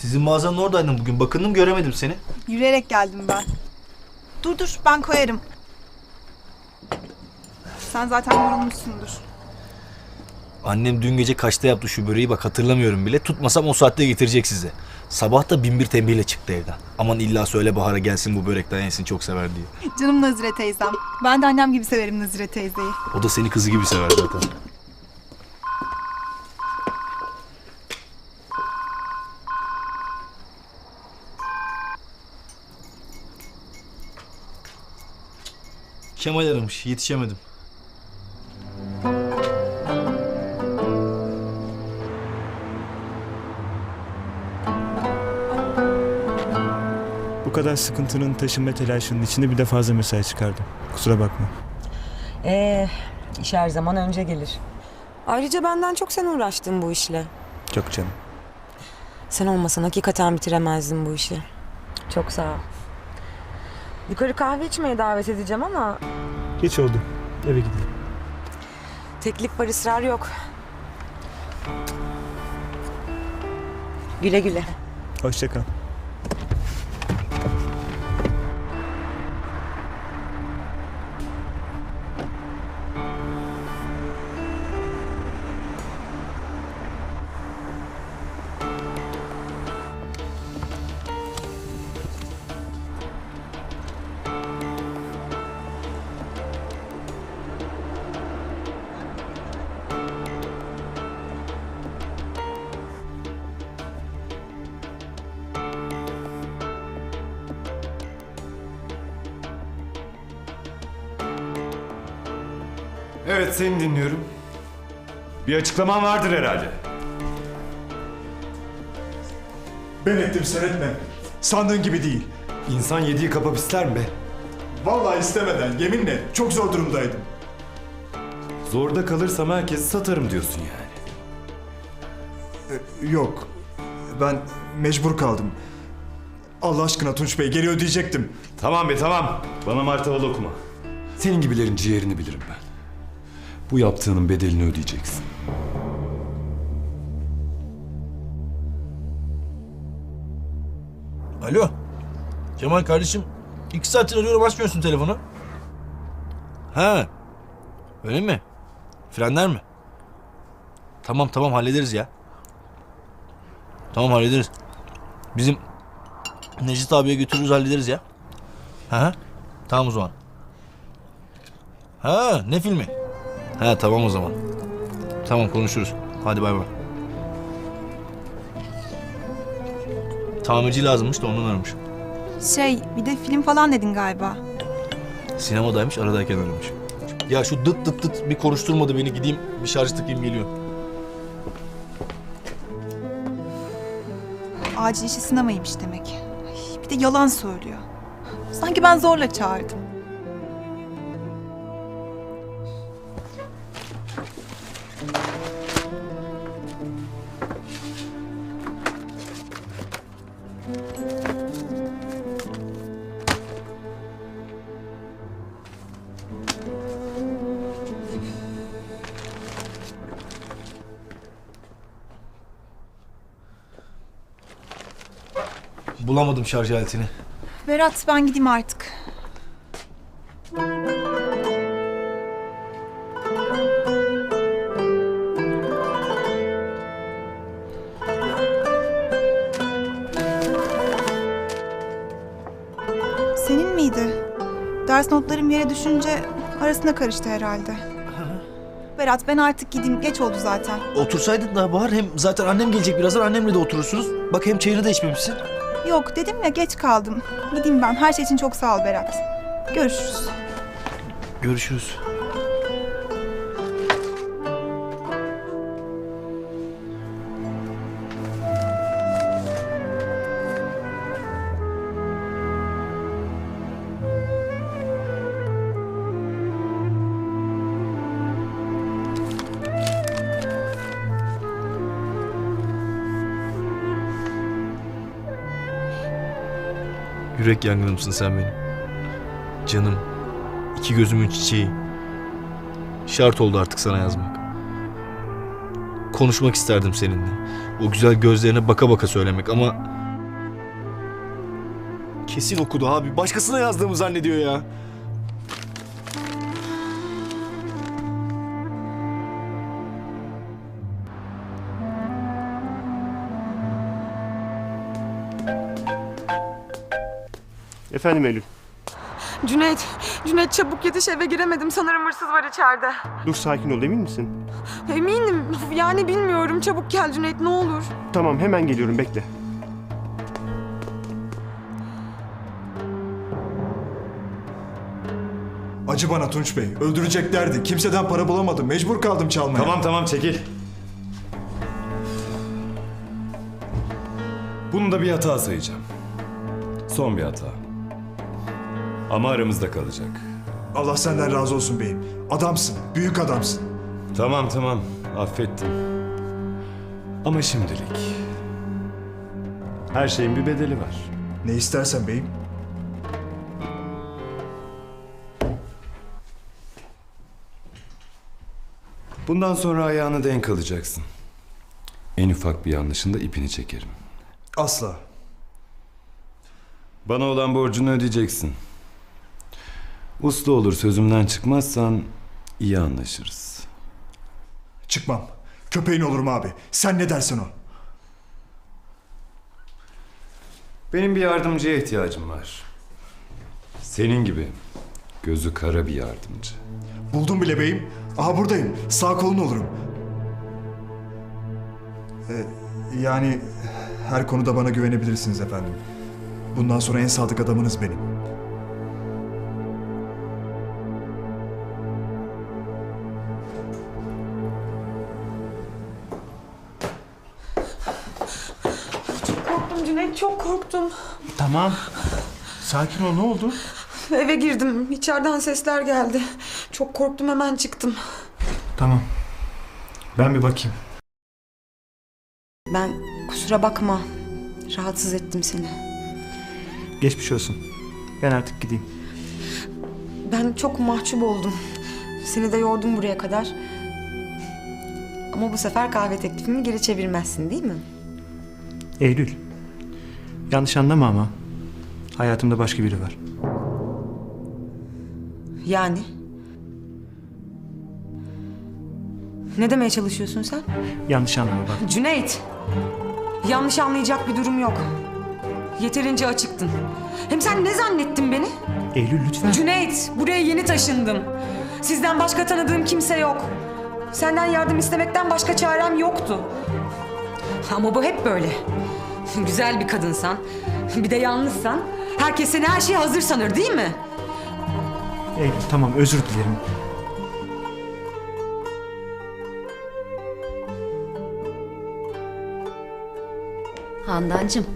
Sizin mağazanın oradaydım bugün. Bakındım göremedim seni. Yürüyerek geldim ben. Dur dur ben koyarım. Sen zaten yorulmuşsundur. Annem dün gece kaçta yaptı şu böreği bak hatırlamıyorum bile. Tutmasam o saatte getirecek size. Sabah da bin bir tembihle çıktı evden. Aman illa söyle Bahar'a gelsin bu börekten yesin çok sever diye. Canım Nazire teyzem. Ben de annem gibi severim Nazire teyzeyi. O da seni kızı gibi sever zaten. Kemal aramış. Yetişemedim. Bu kadar sıkıntının taşınma telaşının içinde bir de fazla mesai çıkardım. Kusura bakma. Ee, iş her zaman önce gelir. Ayrıca benden çok sen uğraştın bu işle. Çok canım. Sen olmasan hakikaten bitiremezdim bu işi. Çok sağ ol. Yukarı kahve içmeye davet edeceğim ama Geç oldu. Eve gidelim. teklif var ısrar yok. Güle güle. Hoşça kal. Evet seni dinliyorum. Bir açıklaman vardır herhalde. Ben ettim sen etme. Sandığın gibi değil. İnsan yediği kapap ister mi be? Vallahi istemeden, yeminle çok zor durumdaydım. Zorda kalırsam herkesi satarım diyorsun yani. Yok, ben mecbur kaldım. Allah aşkına Tunç Bey geri ödeyecektim. Tamam be tamam. Bana martaval okuma. Senin gibilerin ciğerini bilirim ben. Bu yaptığının bedelini ödeyeceksin. Alo. Kemal kardeşim. iki saattir arıyorum açmıyorsun telefonu. Ha. Öyle mi? Frenler mi? Tamam tamam hallederiz ya. Tamam hallederiz. Bizim Necdet abiye götürürüz hallederiz ya. Ha? Tamam o zaman. Ha ne filmi? Ha tamam o zaman. Tamam konuşuruz. Hadi bay bay. Tamirci lazımmış da ondan aramış. Şey bir de film falan dedin galiba. Sinemadaymış aradayken aramış. Ya şu dıt dıt dıt bir konuşturmadı beni gideyim bir şarj takayım geliyor. Acil işi sinemaymış demek. Ay, bir de yalan söylüyor. Sanki ben zorla çağırdım. Bulamadım şarj aletini. Berat ben gideyim artık. Senin miydi? Ders notlarım yere düşünce arasına karıştı herhalde. Berat ben artık gideyim. Geç oldu zaten. Otursaydın daha Bahar hem zaten annem gelecek birazdan annemle de oturursunuz. Bak hem çayını da içmemişsin. Yok dedim ya geç kaldım. Gideyim ben. Her şey için çok sağ ol Berat. Görüşürüz. Görüşürüz. Yürek yangınımsın sen benim. Canım. iki gözümün çiçeği. Şart oldu artık sana yazmak. konuşmak isterdim seninle. O güzel gözlerine baka baka söylemek ama... Kesin okudu abi. Başkasına yazdığımı zannediyor ya. Efendim Eylül. Cüneyt, Cüneyt çabuk yetiş eve giremedim. Sanırım hırsız var içeride. Dur sakin ol emin misin? Eminim. Yani bilmiyorum. Çabuk gel Cüneyt ne olur. Tamam hemen geliyorum bekle. Acı bana Tunç Bey. Öldüreceklerdi. Kimseden para bulamadım. Mecbur kaldım çalmaya. Tamam tamam çekil. Bunu da bir hata sayacağım. Son bir hata. Ama aramızda kalacak. Allah senden razı olsun beyim. Adamsın. Büyük adamsın. Tamam tamam affettim. Ama şimdilik. Her şeyin bir bedeli var. Ne istersen beyim. Bundan sonra ayağını denk alacaksın. En ufak bir yanlışında ipini çekerim. Asla. Bana olan borcunu ödeyeceksin. Uslu olur sözümden çıkmazsan iyi anlaşırız. Çıkmam. Köpeğin olurum abi. Sen ne dersen o. Benim bir yardımcıya ihtiyacım var. Senin gibi gözü kara bir yardımcı. Buldum bile beyim. Aha buradayım. Sağ kolun olurum. Ee, yani her konuda bana güvenebilirsiniz efendim. Bundan sonra en sadık adamınız benim. Tamam. Sakin ol ne oldu? Eve girdim. İçeriden sesler geldi. Çok korktum hemen çıktım. Tamam. Ben bir bakayım. Ben kusura bakma. Rahatsız ettim seni. Geçmiş olsun. Ben artık gideyim. Ben çok mahcup oldum. Seni de yordum buraya kadar. Ama bu sefer kahve teklifimi geri çevirmezsin değil mi? Eylül. Yanlış anlama ama. Hayatımda başka biri var. Yani? Ne demeye çalışıyorsun sen? Yanlış anlama bak. Cüneyt! Yanlış anlayacak bir durum yok. Yeterince açıktın. Hem sen ne zannettin beni? Eylül lütfen. Cüneyt, buraya yeni taşındım. Sizden başka tanıdığım kimse yok. Senden yardım istemekten başka çarem yoktu. Ama bu hep böyle. Güzel bir kadınsan, bir de yalnızsan, herkes seni her şeye hazır sanır değil mi? Eylül tamam özür dilerim. Handancığım,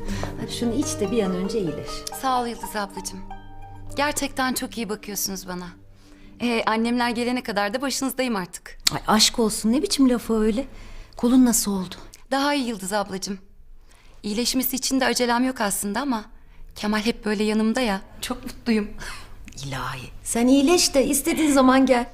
hadi şunu iç de bir an önce iyileş. Sağ ol Yıldız ablacığım. Gerçekten çok iyi bakıyorsunuz bana. Ee, annemler gelene kadar da başınızdayım artık. Ay aşk olsun ne biçim lafı öyle? Kolun nasıl oldu? Daha iyi Yıldız ablacığım. İyileşmesi için de acelem yok aslında ama Kemal hep böyle yanımda ya. Çok mutluyum. İlahi. Sen iyileş de istediğin zaman gel.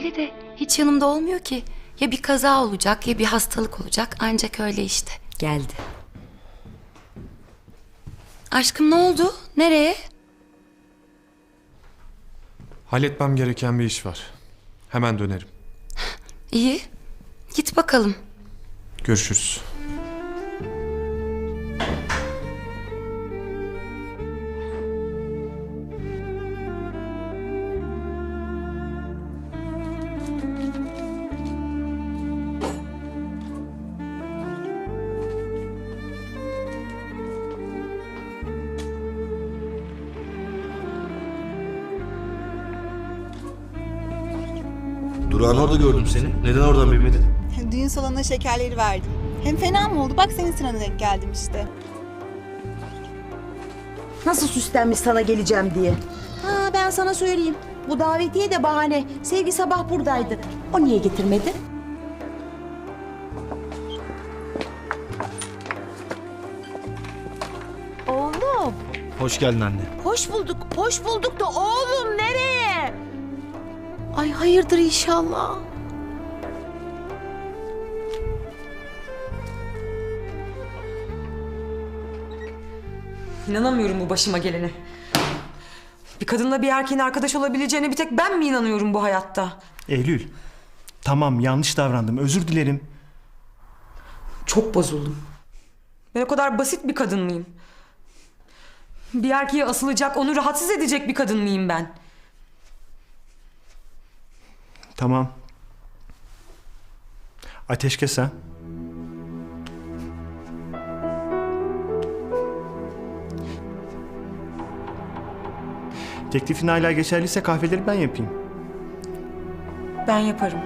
Öyle de hiç yanımda olmuyor ki. Ya bir kaza olacak ya bir hastalık olacak. Ancak öyle işte. Geldi. Aşkım ne oldu? Nereye? Halletmem gereken bir iş var. Hemen dönerim. İyi. Git bakalım. Görüşürüz. Gördüm seni. Neden oradan bilmedin? Düğün salonuna şekerleri verdim. Hem fena mı oldu? Bak senin sırana denk geldim işte. Nasıl süslenmiş sana geleceğim diye. Ha ben sana söyleyeyim. Bu davetiye de bahane. Sevgi sabah buradaydı. O niye getirmedi? Oğlum, Hoş geldin anne. hoş bulduk. Hoş bulduk da oğlum nereye? Ay hayırdır inşallah. İnanamıyorum bu başıma gelene. Bir kadınla bir erkeğin arkadaş olabileceğine bir tek ben mi inanıyorum bu hayatta? Eylül. Tamam yanlış davrandım. Özür dilerim. Çok bozuldum. Ben o kadar basit bir kadın mıyım? Bir erkeğe asılacak, onu rahatsız edecek bir kadın mıyım ben? Tamam. Ateşkes ha. Teklifin hala geçerliyse kahveleri ben yapayım. Ben yaparım.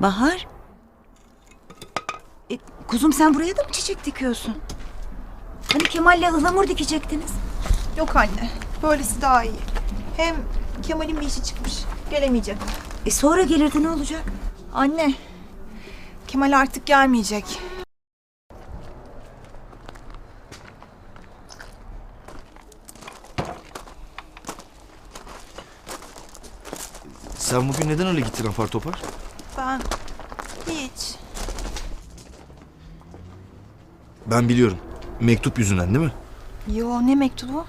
Bahar. E, kuzum sen buraya da mı çiçek dikiyorsun? Hani Kemal'le ıhlamur dikecektiniz. Yok anne. Böylesi daha iyi. Hem Kemal'in bir işi çıkmış. Gelemeyecek. E sonra gelirdi ne olacak? Anne. Kemal artık gelmeyecek. Sen bugün neden öyle gittin apar topar? Ben hiç. Ben biliyorum. Mektup yüzünden değil mi? Yo ne mektubu?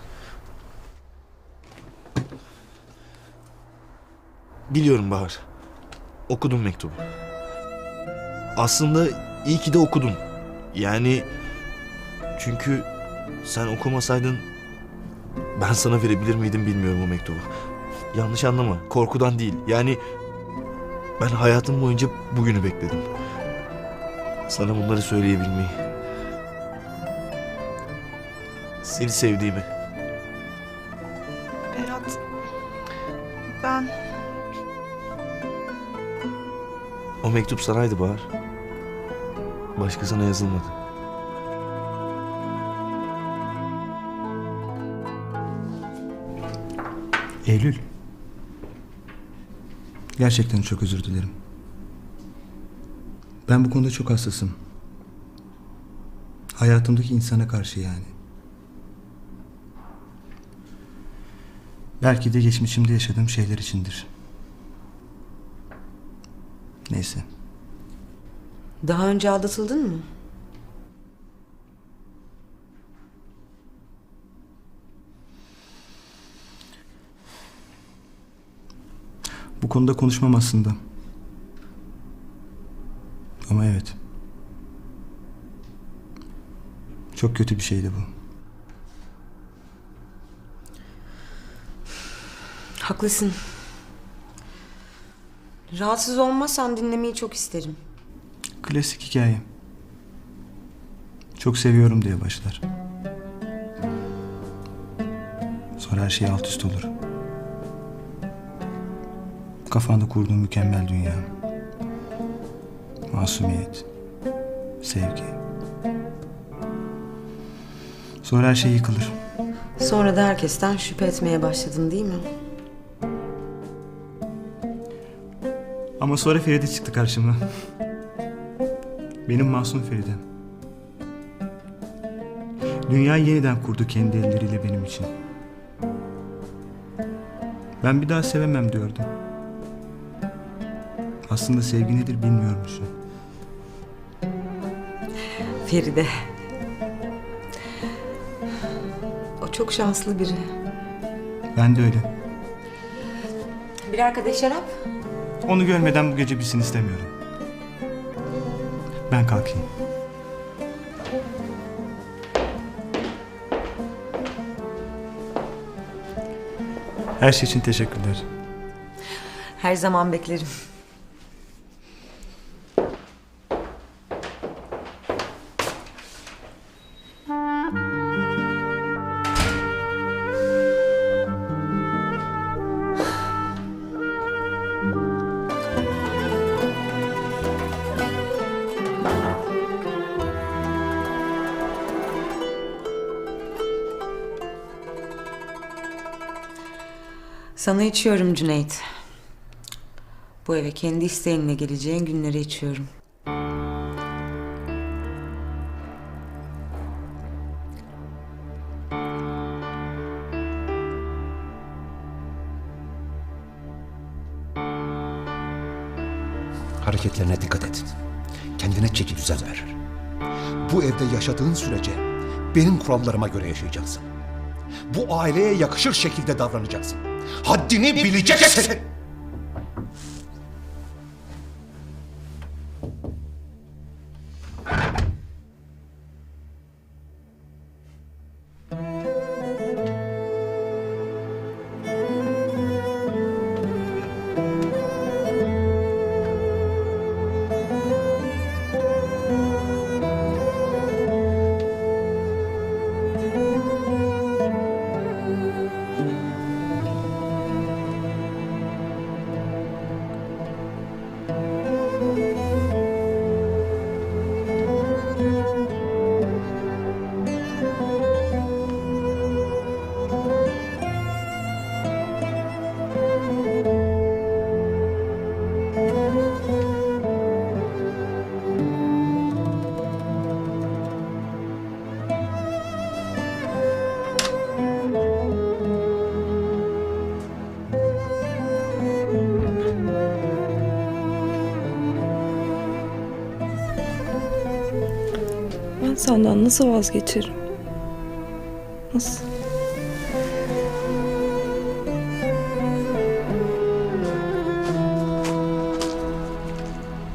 Biliyorum Bahar. Okudum mektubu. Aslında iyi ki de okudun. Yani çünkü sen okumasaydın ben sana verebilir miydim bilmiyorum o mektubu. Yanlış anlama. Korkudan değil. Yani ben hayatım boyunca bugünü bekledim. Sana bunları söyleyebilmeyi. Seni sevdiğimi. Berat. Ben O mektup sanaydı Bahar. Başkasına yazılmadı. Eylül. Gerçekten çok özür dilerim. Ben bu konuda çok hassasım. Hayatımdaki insana karşı yani. Belki de geçmişimde yaşadığım şeyler içindir. Neyse. Daha önce aldatıldın mı? Bu konuda konuşmam aslında. Ama evet. Çok kötü bir şeydi bu. Haklısın. Rahatsız olmazsan dinlemeyi çok isterim. Klasik hikaye. Çok seviyorum diye başlar. Sonra her şey alt üst olur. Kafanda kurduğun mükemmel dünya. Masumiyet. Sevgi. Sonra her şey yıkılır. Sonra da herkesten şüphe etmeye başladın değil mi? Ama sonra Feride çıktı karşıma. Benim masum Feridem. Dünyayı yeniden kurdu kendi elleriyle benim için. Ben bir daha sevemem diyordum. Aslında sevgi nedir bilmiyormuşum. Feride. O çok şanslı biri. Ben de öyle. Bir arkadaş şarap. Onu görmeden bu gece bitsin istemiyorum. Ben kalkayım. Her şey için teşekkürler. Her zaman beklerim. Sana içiyorum Cüneyt. Bu eve kendi isteğinle geleceğin günleri içiyorum. Hareketlerine dikkat et. Kendine çeki düzen ver. Bu evde yaşadığın sürece benim kurallarıma göre yaşayacaksın. Bu aileye yakışır şekilde davranacaksın. Haddini bileceksin. Senden nasıl vazgeçerim? Nasıl?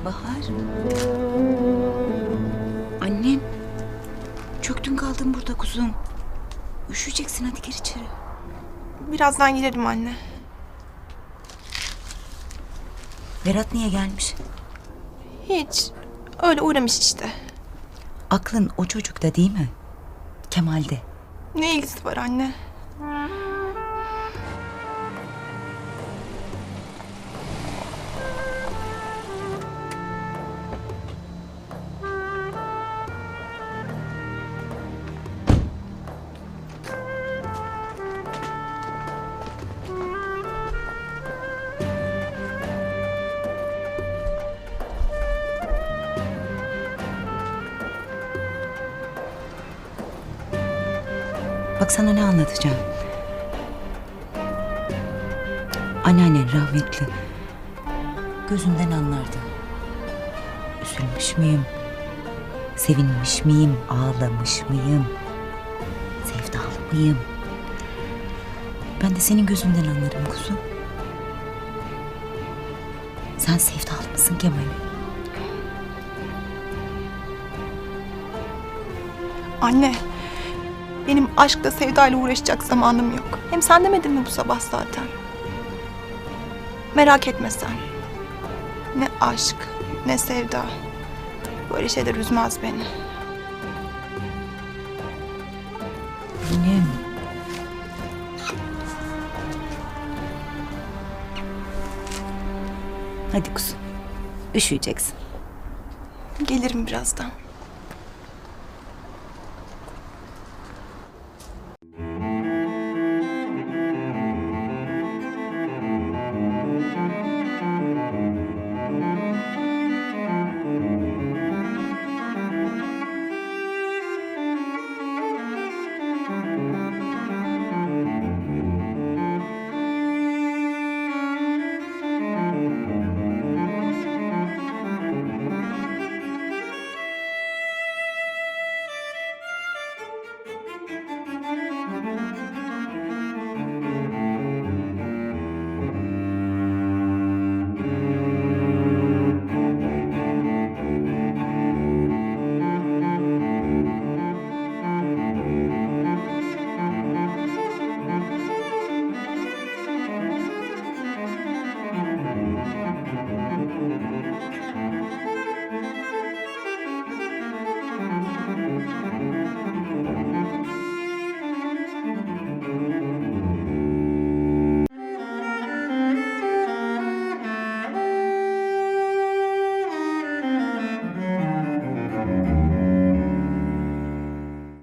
Bahar. Annem. Çöktün kaldın burada kuzum. Üşüyeceksin hadi gir içeri. Birazdan girerim anne. Berat niye gelmiş? Hiç. Öyle uğramış işte. Aklın o çocukta değil mi? Kemal'de. Ne ilgisi var anne? Sana ne anlatacağım. Anneannen rahmetli. Gözünden anlardı. Üzülmüş müyüm? Sevinmiş miyim? Ağlamış mıyım? Sevdalı mıyım? Ben de senin gözünden anlarım kuzum. Sen sevdalı mısın Kemal'im? Anne. Benim aşkla sevdayla uğraşacak zamanım yok. Hem sen demedin mi bu sabah zaten? Merak etme sen. Ne aşk, ne sevda. Böyle şeyler üzmez beni. Benim. Hadi kuzum. Üşüyeceksin. Gelirim birazdan.